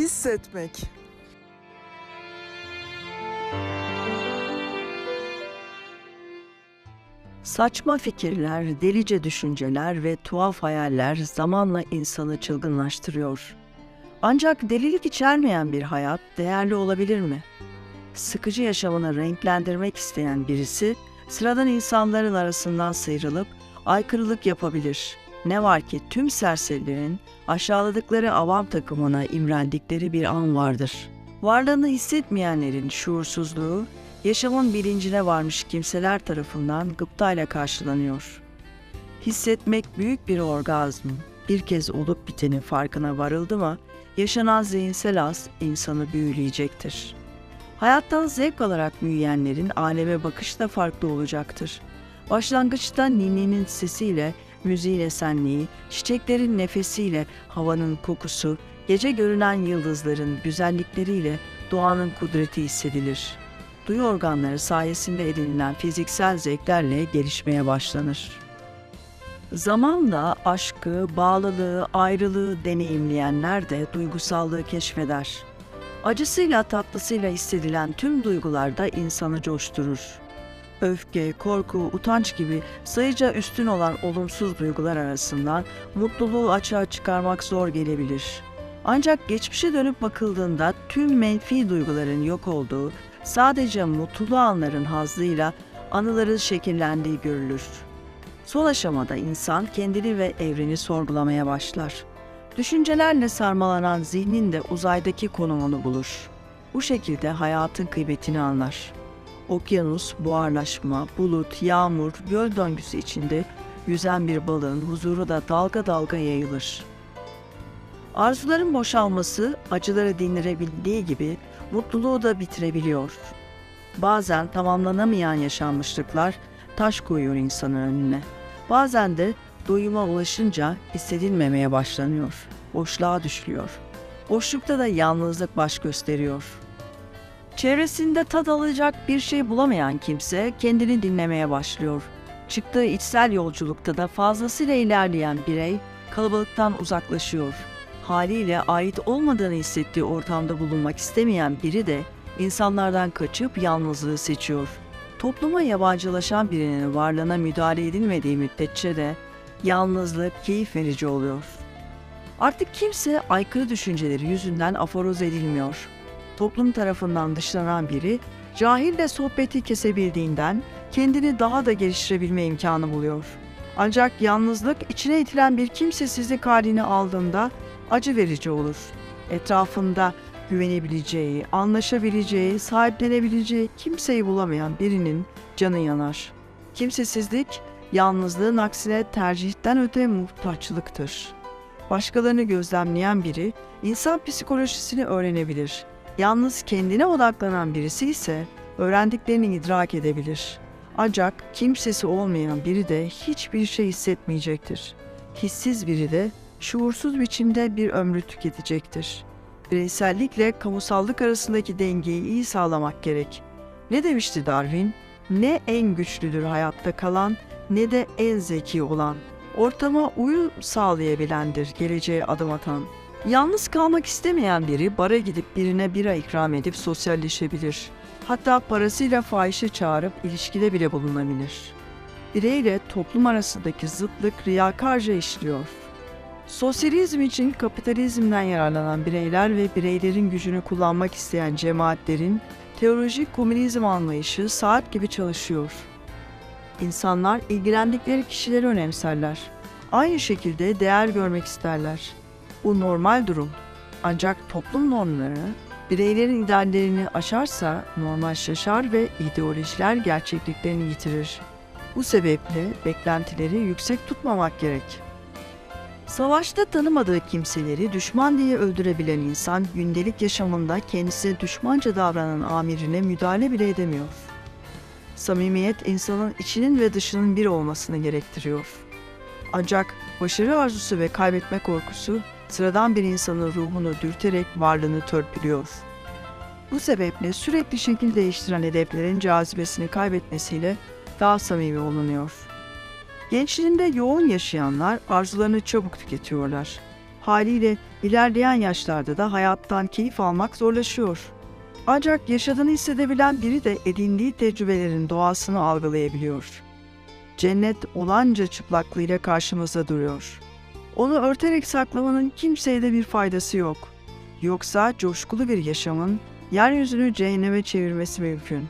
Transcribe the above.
Hissetmek. Saçma fikirler, delice düşünceler ve tuhaf hayaller zamanla insanı çılgınlaştırıyor. Ancak delilik içermeyen bir hayat değerli olabilir mi? Sıkıcı yaşamını renklendirmek isteyen birisi sıradan insanların arasından sıyrılıp aykırılık yapabilir. Ne var ki tüm serserilerin aşağıladıkları avam takımına imrendikleri bir an vardır. Varlığını hissetmeyenlerin şuursuzluğu yaşamın bilincine varmış kimseler tarafından gıptayla karşılanıyor. Hissetmek büyük bir orgazm. Bir kez olup bitenin farkına varıldı mı, yaşanan zihinsel az insanı büyüleyecektir. Hayattan zevk alarak büyüyenlerin aleme bakışı da farklı olacaktır. Başlangıçta ninnenin sesiyle, müziğin esenliği, çiçeklerin nefesiyle, havanın kokusu, gece görünen yıldızların güzellikleriyle doğanın kudreti hissedilir. Duyu organları sayesinde edinilen fiziksel zevklerle gelişmeye başlanır. Zamanla aşkı, bağlılığı, ayrılığı deneyimleyenler de duygusallığı keşfeder. Acısıyla tatlısıyla hissedilen tüm duygular da insanı coşturur. Öfke, korku, utanç gibi sayıca üstün olan olumsuz duygular arasından mutluluğu açığa çıkarmak zor gelebilir. Ancak geçmişe dönüp bakıldığında tüm menfi duyguların yok olduğu, sadece mutlu anların hazzıyla anıların şekillendiği görülür. Son aşamada insan kendini ve evreni sorgulamaya başlar. Düşüncelerle sarmalanan zihnin de uzaydaki konumunu bulur. Bu şekilde hayatın kıymetini anlar. Okyanus, buharlaşma, bulut, yağmur, göl döngüsü içinde yüzen bir balığın huzuru da dalga dalga yayılır. Arzuların boşalması acıları dindirebildiği gibi mutluluğu da bitirebiliyor. Bazen tamamlanamayan yaşanmışlıklar taş koyuyor insanın önüne. Bazen de doyuma ulaşınca hissedilmemeye başlanıyor. Boşluğa düşülüyor. Boşlukta da yalnızlık baş gösteriyor. Çevresinde tad alacak bir şey bulamayan kimse kendini dinlemeye başlıyor. Çıktığı içsel yolculukta da fazlasıyla ilerleyen birey kalabalıktan uzaklaşıyor. Haliyle ait olmadığını hissettiği ortamda bulunmak istemeyen biri de insanlardan kaçıp yalnızlığı seçiyor. Topluma yabancılaşan birinin varlığına müdahale edilmediği müddetçe de yalnızlık keyif verici oluyor. Artık kimse aykırı düşünceleri yüzünden aforoz edilmiyor. Toplum tarafından dışlanan biri cahille sohbeti kesebildiğinden kendini daha da geliştirebilme imkanı buluyor. Ancak yalnızlık içine itilen bir kimsesizlik halini aldığında acı verici olur. Etrafında güvenebileceği, anlaşabileceği, sahiplenebileceği kimseyi bulamayan birinin canı yanar. Kimsesizlik, yalnızlığın aksine tercihten öte muhtaçlıktır. Başkalarını gözlemleyen biri, insan psikolojisini öğrenebilir. Yalnız kendine odaklanan birisi ise öğrendiklerini idrak edebilir. Ancak kimsesi olmayan biri de hiçbir şey hissetmeyecektir. Hissiz biri de şuursuz biçimde bir ömrü tüketecektir. Bireysellikle kamusallık arasındaki dengeyi iyi sağlamak gerek. Ne demişti Darwin? Ne en güçlüdür hayatta kalan ne de en zeki olan. Ortama uyum sağlayabilendir geleceğe adım atan. Yalnız kalmak istemeyen biri bara gidip birine bira ikram edip sosyalleşebilir. Hatta parasıyla fahişe çağırıp ilişkide bile bulunabilir. Bireyle toplum arasındaki zıtlık riyakarca işliyor. Sosyalizm için kapitalizmden yararlanan bireyler ve bireylerin gücünü kullanmak isteyen cemaatlerin teolojik komünizm anlayışı saat gibi çalışıyor. İnsanlar ilgilendikleri kişileri önemserler. Aynı şekilde değer görmek isterler. Bu normal durum. Ancak toplum normları bireylerin ideallerini aşarsa normal şaşar ve ideolojiler gerçekliklerini yitirir. Bu sebeple beklentileri yüksek tutmamak gerek. Savaşta tanımadığı kimseleri düşman diye öldürebilen insan gündelik yaşamında kendisine düşmanca davranan amirine müdahale bile edemiyor. Samimiyet insanın içinin ve dışının bir olmasını gerektiriyor. Ancak başarı arzusu ve kaybetme korkusu sıradan bir insanın ruhunu dürterek varlığını törpülüyor. Bu sebeple sürekli şekil değiştiren hedeflerin cazibesini kaybetmesiyle daha samimi olunuyor. Gençliğinde yoğun yaşayanlar arzularını çabuk tüketiyorlar. Haliyle ilerleyen yaşlarda da hayattan keyif almak zorlaşıyor. Ancak yaşadığını hissedebilen biri de edindiği tecrübelerin doğasını algılayabiliyor. Cennet olanca çıplaklığıyla karşımızda duruyor. Onu örterek saklamanın kimseye de bir faydası yok. Yoksa coşkulu bir yaşamın yeryüzünü cehenneme çevirmesi mümkün.